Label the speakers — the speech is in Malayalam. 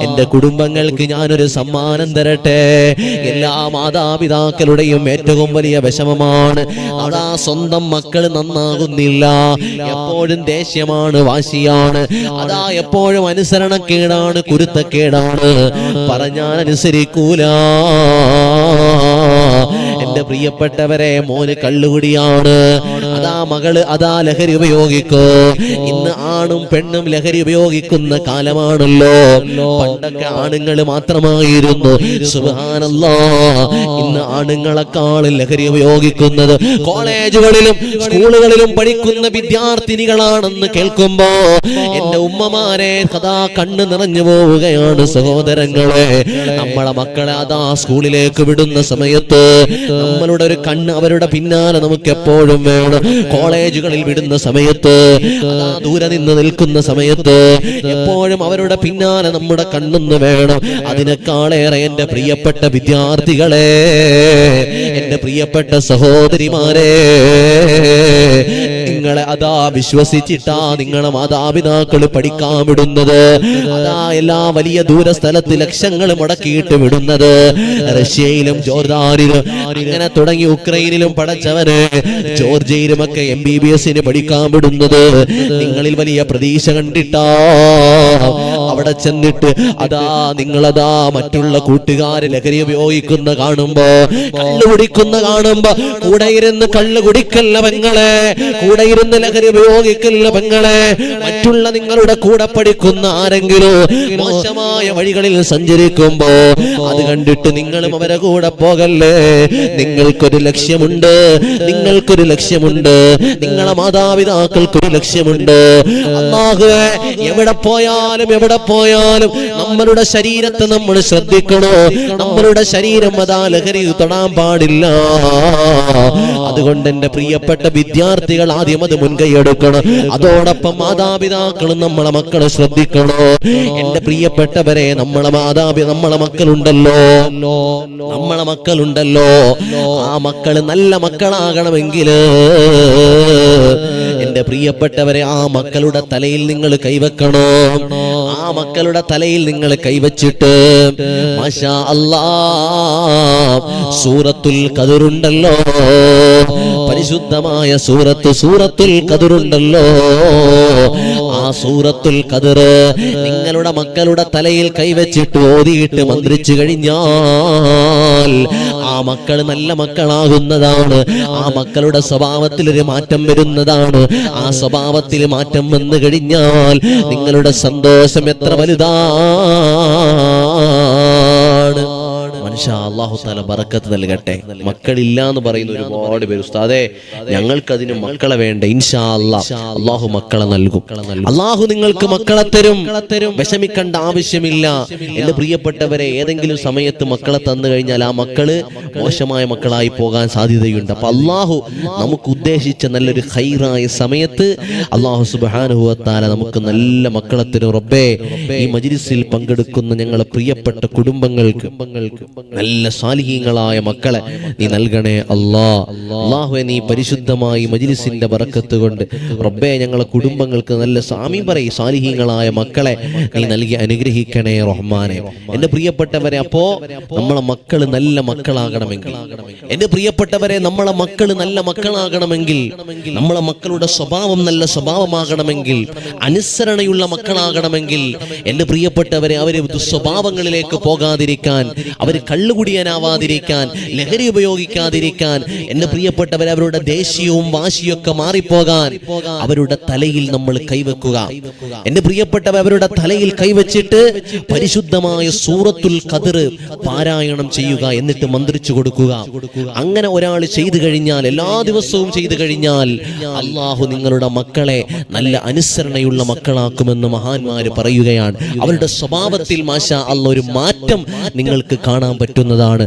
Speaker 1: എന്റെ കുടുംബങ്ങൾക്ക് ഞാനൊരു സമ്മാനം തരട്ടെ. എല്ലാ മാതാപിതാക്കളുടെയും ഏറ്റവും വലിയ വിഷമമാണ്. അതാ സ്വന്തം മക്കൾ നന്നാകുന്നില്ല. എപ്പോഴും ദേഷ്യമാണ് വാശിയാണ്. അതാ എപ്പോഴും അനുസരണക്കേടാണ് കുരുത്തക്കേടാണ്. പറഞ്ഞാൽ അനുസരിക്കൂല എന്റെ പ്രിയപ്പെട്ടവരെ മോന് കള്ളുകുടിയാണ്. അതാ മകൾ അതാ ലഹരി ഉപയോഗിക്കോ. ഇന്ന് ആണും പെണ്ണും ലഹരി ഉപയോഗിക്കുന്ന കാലമാണല്ലോ. പണ്ടൊക്കെ ആണുങ്ങൾ മാത്രമായിരുന്നു. സുബാനല്ലോ ഇന്ന് ആണുങ്ങളെക്കാൾ ലഹരി ഉപയോഗിക്കുന്നത് കോളേജുകളിലും സ്കൂളുകളിലും പഠിക്കുന്ന വിദ്യാർത്ഥിനികളാണെന്ന് കേൾക്കുമ്പോ എന്റെ ഉമ്മമാരെ കഥാ കണ്ണു നിറഞ്ഞു പോവുകയാണ് സഹോദരങ്ങളെ. നമ്മളെ മക്കളെ അതാ സ്കൂളിലേക്ക് വിടുന്ന സമയത്ത് നമ്മളുടെ ഒരു കണ്ണ് അവരുടെ പിന്നാലെ നമുക്ക് എപ്പോഴും വേണം. കോളേജുകളിൽ വിടുന്ന സമയത്ത് ദൂരെ നിന്ന് നിൽക്കുന്ന സമയത്ത് എപ്പോഴും അവരുടെ പിന്നാലെ നമ്മുടെ കണ്ണെന്ന് വേണം. അതിനേക്കാളേറെ എന്റെ പ്രിയപ്പെട്ട വിദ്യാർത്ഥികളെ എന്റെ പ്രിയപ്പെട്ട സഹോദരിമാരെ നിങ്ങളെ അതാ വിശ്വസിച്ചിട്ടാ നിങ്ങളെ മാതാപിതാക്കൾ പഠിക്കാൻ വിടുന്നത് അതാ എല്ലാ വലിയ ദൂര സ്ഥലത്ത് ലക്ഷങ്ങൾ മുടക്കിയിട്ട് വിടുന്നത്. റഷ്യയിലും ജോർദാനിലും ഇങ്ങനെ തുടങ്ങി ഉക്രൈനിലും പഠിച്ചവര് ജോർജിയയിലും ഒക്കെ എം ബി ബി എസിന് പഠിക്കാൻ വിടുന്നത് നിങ്ങളിൽ വലിയ പ്രതീക്ഷ കണ്ടിട്ടാ അവിടെ ചെന്നിട്ട് അതാ നിങ്ങളതാ മറ്റുള്ള കൂട്ടുകാരെ ലഹരി ഉപയോഗിക്കുന്ന കാണുമ്പോ കള്ളു കുടിക്കുന്ന കാണുമ്പോ കൂടെ ഇരുന്ന് കള്ളു കുടിക്കല്ല പെങ്ങളെ കൂടെ ഇരുന്ന് ലഹരി ഉപയോഗിക്കല്ല പെങ്ങളെ മറ്റുള്ള നിങ്ങളുടെ കൂടെ പഠിക്കുന്ന ആരെങ്കിലും മോശമായ വഴികളിൽ സഞ്ചരിക്കുമ്പോ അത് കണ്ടിട്ട് നിങ്ങളും അവരെ കൂടെ പോകല്ലേ? നിങ്ങൾക്കൊരു ലക്ഷ്യമുണ്ട് നിങ്ങൾക്കൊരു ലക്ഷ്യമുണ്ട് നിങ്ങളെ മാതാപിതാക്കൾക്കൊരു ലക്ഷ്യമുണ്ട്. അള്ളാഹുവേ എവിടെ പോയാലും എവിടെ പോയാലും നമ്മളുടെ ശരീരത്തെ നമ്മൾ ശ്രദ്ധിക്കണോ? നമ്മളുടെ ശരീരം അതാ ലഹരി തൊടാൻ പാടില്ല. അതുകൊണ്ട് എന്റെ പ്രിയപ്പെട്ട വിദ്യാർത്ഥികൾ ആദ്യം അത് മുൻകൈയെടുക്കണം അതോടൊപ്പം മാതാപിതാക്കളും നമ്മളെ മക്കളെ ശ്രദ്ധിക്കണോ. എന്റെ പ്രിയപ്പെട്ടവരെ നമ്മളെ മാതാപി നമ്മളെ മക്കളുണ്ടല്ലോ. നമ്മളെ മക്കളുണ്ടല്ലോ. ആ മക്കൾ നല്ല മക്കളാകണമെങ്കിൽ എന്റെ പ്രിയപ്പെട്ടവരെ ആ മക്കളുടെ തലയിൽ നിങ്ങൾ കൈവെക്കണോ? ആ മക്കളുടെ തലയിൽ നിങ്ങൾ കൈവച്ചിട്ട് സൂറത്തുൽ കതിറുണ്ടല്ലോ പരിശുദ്ധമായ സൂറത്ത് സൂറത്തുൽ കതിറുണ്ടല്ലോ ആ സൂറത്തുൽ കതിർ നിങ്ങളുടെ മക്കളുടെ തലയിൽ കൈവച്ചിട്ട് ഓതിയിട്ട് മന്ത്രിച്ചു കഴിഞ്ഞാൽ ആ മക്കൾ നല്ല മക്കളാകുന്നതാണ്. ആ മക്കളുടെ സ്വഭാവത്തിൽ ഒരു മാറ്റം വരുന്നതാണ്. ആ സ്വഭാവത്തിൽ മാറ്റം വന്നു കഴിഞ്ഞാൽ നിങ്ങളുടെ സന്തോഷം എത്ര വലുതാണ് മനുഷ്യ അള്ളാഹു താല ബറക്കത്ത് നൽകട്ടെ. മക്കളില്ല എന്ന് പറയുന്ന ഒരുപാട് പേര്. ഉസ്താദെ ഞങ്ങൾക്കതിന് മക്കളെ വേണ്ട. ഇൻഷാ അള്ളാഹ് അള്ളാഹു മക്കളെ നൽകും. അള്ളാഹു നിങ്ങൾക്ക് മക്കളെ തരും. വിഷമിക്കേണ്ട ആവശ്യമില്ല. എന്റെ പ്രിയപ്പെട്ടവരെ ഏതെങ്കിലും സമയത്ത് മക്കളെ തന്നു കഴിഞ്ഞാൽ ആ മക്കൾ മോശമായ മക്കളായി പോകാൻ സാധ്യതയുണ്ട്. അപ്പൊ അള്ളാഹു നമുക്ക് ഉദ്ദേശിച്ച നല്ലൊരു ഹൈറായ സമയത്ത് അള്ളാഹു സുബാനുഭവത്താല നമുക്ക് നല്ല മക്കളെ തരും. റബ്ബേ ഈ മജിലിസിൽ പങ്കെടുക്കുന്ന ഞങ്ങളെ പ്രിയപ്പെട്ട കുടുംബങ്ങൾക്ക് നല്ല സാലിഹീങ്ങളായ മക്കളെ നീ നൽകണേ അള്ളാ അള്ളാഹുവെ നീ പരിശുദ്ധമായി മജിലിസിന്റെ പറക്കത്ത് കൊണ്ട് റബ്ബെ ഞങ്ങളെ കുടുംബങ്ങൾക്ക് നല്ല സാമി പറയും സാലിഹീങ്ങളായ മക്കളെ നീ നൽകി അനുഗ്രഹിക്കണേ റഹ്മാനെ. എന്റെ പ്രിയപ്പെട്ടവരെ അപ്പോ നമ്മളെ മക്കൾ നല്ല മക്കളാകണമെങ്കിൽ എന്റെ പ്രിയപ്പെട്ടവരെ നമ്മളെ മക്കൾ നല്ല മക്കളാകണമെങ്കിൽ നമ്മളെ മക്കളുടെ സ്വഭാവം നല്ല സ്വഭാവമാകണമെങ്കിൽ അനുസരണയുള്ള മക്കളാകണമെങ്കിൽ എന്റെ പ്രിയപ്പെട്ടവരെ അവർ ദുസ്വഭാവങ്ങളിലേക്ക് പോകാതിരിക്കാൻ അവർ കള്ളുകുടിയനാവാതിരിക്കാൻ ലഹരി ഉപയോഗിക്കാതിരിക്കാൻ എന്റെ പ്രിയപ്പെട്ടവർ അവരുടെ ദേഷ്യവും വാശിയൊക്കെ മാറിപ്പോകാൻ അവരുടെ തലയിൽ നമ്മൾ കൈവെക്കുക. എന്റെ പ്രിയപ്പെട്ടവർ അവരുടെ തലയിൽ കൈവച്ചിട്ട് പരിശുദ്ധമായ സൂറത്തുൽ കതിർ പാരായണം ചെയ്യുക എന്നിട്ട് മന്ത്രിച്ചു കൊടുക്കുക. അങ്ങനെ ഒരാൾ ചെയ്തു കഴിഞ്ഞാൽ എല്ലാ ദിവസവും ചെയ്തു കഴിഞ്ഞാൽ അള്ളാഹു നിങ്ങളുടെ മക്കളെ നല്ല അനുസരണയുള്ള മക്കളാക്കുമെന്ന് മഹാന്മാര് പറയുകയാണ്. അവരുടെ സ്വഭാവത്തിൽ മാഷ അല്ല ഒരു മാറ്റം നിങ്ങൾക്ക് കാണാൻ പറ്റുന്നതാണ്.